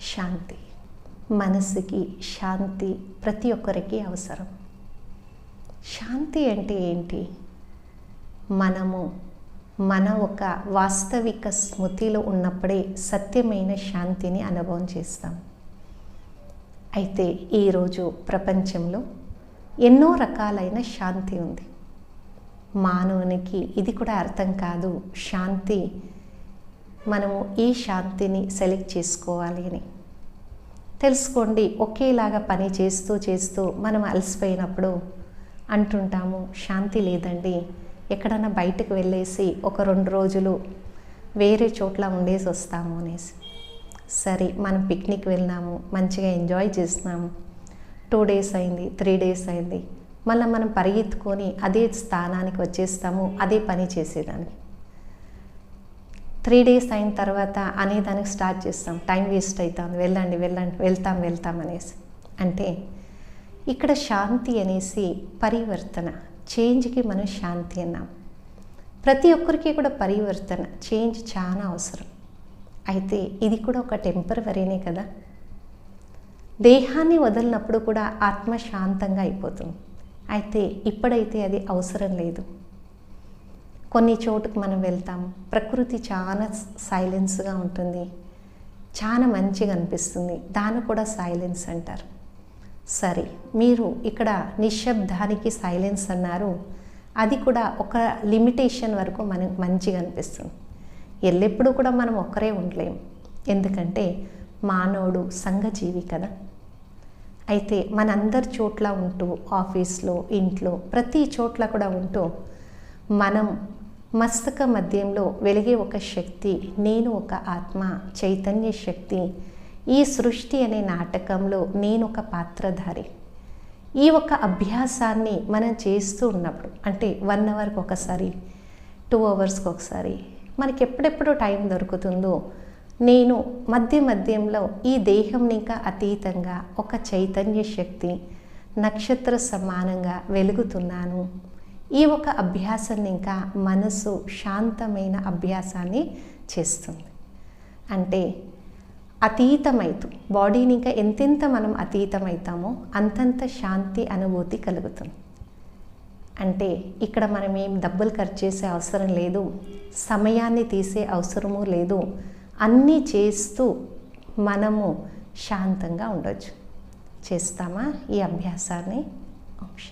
శాంతి. మనసుకి శాంతి ప్రతి ఒక్కరికి అవసరం. శాంతి అంటే ఏంటి? మనము మన ఒక వాస్తవిక స్మృతిలో ఉన్నప్పుడే సత్యమైన శాంతిని అనుభవం చేస్తాం. అయితే ఈరోజు ప్రపంచంలో ఎన్నో రకాలైన శాంతి ఉంది. మానవునికి ఇది కూడా అర్థం కాదు శాంతి మనము ఈ శాంతిని సెలెక్ట్ చేసుకోవాలి అని. తెలుసుకోండి ఒకేలాగా పని చేస్తూ చేస్తూ మనం అలసిపోయినప్పుడు అంటుంటాము శాంతి లేదండి. ఎక్కడన్నా బయటకు వెళ్ళేసి ఒక రెండు రోజులు వేరే చోట్ల ఉండేసి వస్తాము అనేసి. సరే మనం పిక్నిక్ వెళ్ళినాము మంచిగా ఎంజాయ్ చేస్తున్నాము టూ డేస్ అయింది త్రీ డేస్ అయింది. మళ్ళీ మనం పరిగెత్తుకొని అదే స్థానానికి వచ్చేస్తాము అదే పని చేసేదానికి. త్రీ డేస్ అయిన తర్వాత అనేదానికి స్టార్ట్ చేస్తాం. టైం వేస్ట్ అవుతుంది వెళ్ళండి వెళ్ళండి వెళ్తాం వెళ్తాం అనేసి. అంటే ఇక్కడ శాంతి అనేసి పరివర్తన చేంజ్కి మనం శాంతి అన్నాం. ప్రతి ఒక్కరికి కూడా పరివర్తన చేంజ్ చాలా అవసరం. అయితే ఇది కూడా ఒక టెంపరవరీనే కదా? దేహాన్ని వదిలినప్పుడు కూడా ఆత్మ శాంతంగా అయిపోతుంది. అయితే ఇప్పుడైతే అది అవసరం లేదు. కొన్ని చోటుకు మనం వెళ్తాం ప్రకృతి చాలా సైలెన్స్గా ఉంటుంది. చాలా మంచిగా అనిపిస్తుంది. దాన్ని కూడా సైలెన్స్ అంటారు. సరే మీరు ఇక్కడ నిశ్శబ్దానికి సైలెన్స్ అన్నారు. అది కూడా ఒక లిమిటేషన్ వరకు మనకు మంచిగా అనిపిస్తుంది. ఎల్లెప్పుడూ కూడా మనం ఒక్కరే ఉండలేం. ఎందుకంటే మానవుడు సంఘజీవి కదా. అయితే మనందరి చోట్ల ఉంటూ ఆఫీస్లో ఇంట్లో ప్రతి చోట్ల కూడా ఉంటూ మనం మస్తక మధ్యంలో వెలిగే ఒక శక్తి నేను ఒక ఆత్మ చైతన్య శక్తి. ఈ సృష్టి అనే నాటకంలో నేను ఒక పాత్రధారి. ఈ ఒక అభ్యాసాన్ని మనం చేస్తూ ఉన్నప్పుడు అంటే వన్ అవర్కి ఒకసారి టూ అవర్స్కి ఒకసారి మనకి ఎప్పుడెప్పుడు టైం దొరుకుతుందో నేను మధ్య మధ్యంలో ఈ దేహం ఇంకా అతీతంగా ఒక చైతన్య శక్తి నక్షత్ర సమానంగా వెలుగుతున్నాను. ఈ ఒక అభ్యాసాన్ని ఇంకా మనసు శాంతమైన అభ్యాసాన్ని చేస్తుంది. అంటే అతీతమైతూ బాడీని ఇంకా ఎంతెంత మనం అతీతమవుతామో అంతంత శాంతి అనుభూతి కలుగుతుంది. అంటే ఇక్కడ మనం ఏం డబ్బులు ఖర్చు చేసే అవసరం లేదు సమయాన్ని తీసే అవసరము లేదు అన్నీ చేస్తూ మనము శాంతంగా ఉండొచ్చు. చేస్తామా ఈ అభ్యాసాన్ని?